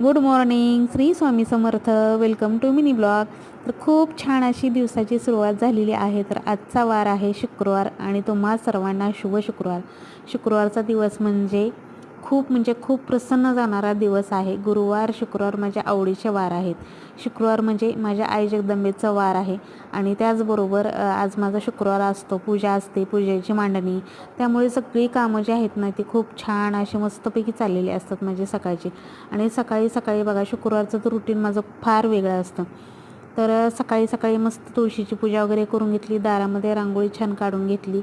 Good morning Shri Swami Samarth. Welcome to mini blog तर खूप छान अशी दिवसाची सुरुवात झालेली आहे. तर आजचा वार आहे शुक्रवार आणि तुम्हा सर्वांना शुभ शुक्रवार. शुक्रवारचा दिवस म्हणजे खूप म्हणजे खूप प्रसन्न जाणारा दिवस आहे. गुरुवार शुक्रवार माझ्या आवडीचे वार आहेत. शुक्रवार म्हणजे माझ्या आई जगदंबेचा वार आहे. आणि त्याचबरोबर आज माझा शुक्रवार असतो. पूजा असते. पूजेची मांडणी. त्यामुळे सगळी कामं जी आहेत ना ती खूप छान अशी मस्तपैकी चाललेली असतात म्हणजे सकाळची. आणि सकाळी सकाळी बघा शुक्रवारचं तर रुटीन माझं फार वेगळं असतं. तर सकाळी सकाळी मस्त तुळशीची पूजा वगैरे करून घेतली. दारामध्ये रांगोळी छान काढून घेतली.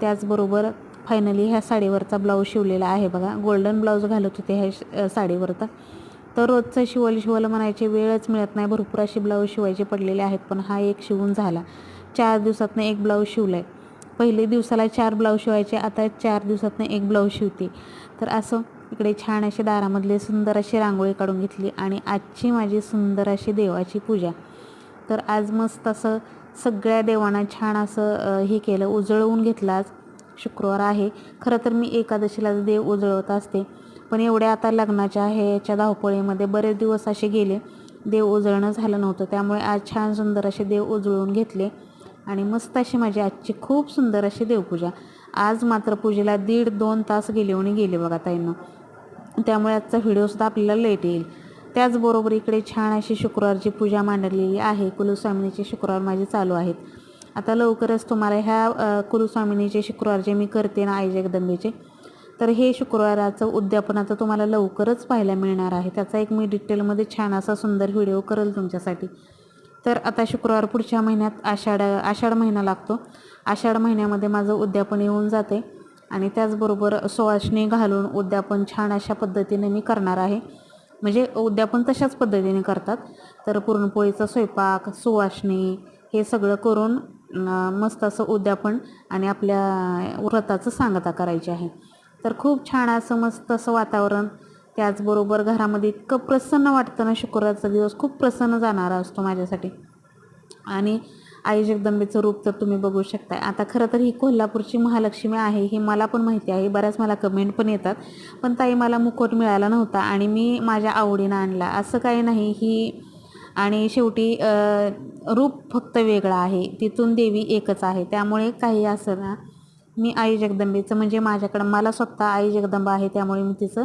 त्याचबरोबर फायनली ह्या साडीवरचा ब्लाऊज शिवलेला आहे बघा. गोल्डन ब्लाऊज घालत होते ह्या श- साडीवरचा. तर रोजचं शिवल शिवल म्हणायचे वेळच मिळत नाही. भरपूर असे ब्लाऊज शिवायचे पडलेले आहेत पण हा एक शिवून झाला. चार दिवसातनं एक ब्लाऊज शिवला आहे पहिले दिवसाला चार ब्लाऊज शिवायचे आता चार दिवसातनं एक ब्लाऊज शिवते. तर असं इकडे छान अशी दारामधले सुंदर अशी रांगोळी काढून घेतली आणि आजची माझी सुंदर अशी देवाची पूजा. तर आज मस्त असं सगळ्या देवांना छान असं हे केलं. उजळवून घेतलं आज. शुक्रवार आहे. खरं तर मी एकादशीला देव उजळवत असते. पण एवढ्या आता लग्नाच्या ह्याच्या धावपळीमध्ये बरेच दिवस असे गेले देव उजळणं झालं नव्हतं. त्यामुळे आज छान सुंदर असे देव उजळून घेतले. आणि मस्त अशी माझी आजची खूप सुंदर अशी देवपूजा. आज मात्र पूजेला दीड दोन तास गेले आणि गेले बघा ताईंना. त्यामुळे आजचा व्हिडिओसुद्धा आपल्याला लेट येईल. त्याचबरोबर इकडे छान अशी शुक्रवारची पूजा मांडलेली आहे. कुलस्वामिनीचे शुक्रवार माझे चालू आहेत. आता लवकरच तुम्हाला ह्या कुरुस्वामिनीचे शुक्रवार जे मी करते ना आई जगदंबेचे तर हे शुक्रवाराचं उद्यापनाचं तुम्हाला लवकरच पाहायला मिळणार आहे. त्याचा एक मी डिटेलमध्ये छान असा सुंदर व्हिडिओ करेल तुमच्यासाठी. तर आता शुक्रवार पुढच्या महिन्यात आषाढ आषाढ महिना लागतो. आषाढ महिन्यामध्ये माझं उद्यापन येऊन जाते आणि त्याचबरोबर सुवासणी घालून उद्यापन छान अशा पद्धतीने मी करणार आहे. म्हणजे उद्यापन तशाच पद्धतीने करतात. तर पुरणपोळीचा स्वयंपाक सुवासणी हे सगळं करून मस्त असं उद्यापन आणि आपल्या व्रताचं सांगता करायची आहे. तर खूप छान असं मस्त असं वातावरण. त्याचबरोबर घरामध्ये इतकं प्रसन्न वाटतं ना शुक्रवारचा दिवस खूप प्रसन्न जाणारा असतो माझ्यासाठी. आणि आई जगदंबेचं रूप तर तुम्ही बघू शकताय. आता खरं तर ही कोल्हापूरची महालक्ष्मी आहे हे मला पण माहिती आहे. बऱ्याच मला कमेंट पण येतात. पण ताई मला मुकुट मिळाला नव्हता आणि मी माझ्या आवडीनं आणला. असं काही नाही ही आणि शेवटी रूप फक्त वेगळं आहे. तिथून देवी एकच आहे. त्यामुळे काही असं ना मी आई जगदंबेचं म्हणजे माझ्याकडं मला स्वतः आई जगदंबा आहे त्यामुळे मी तिचं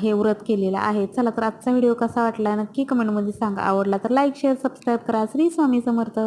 हे व्रत केलेलं आहे. चला तर आजचा व्हिडिओ कसा वाटला नक्की कमेंटमध्ये सांगा. आवडला तर लाईक शेअर सबस्क्राईब करा. श्री स्वामी समर्थ.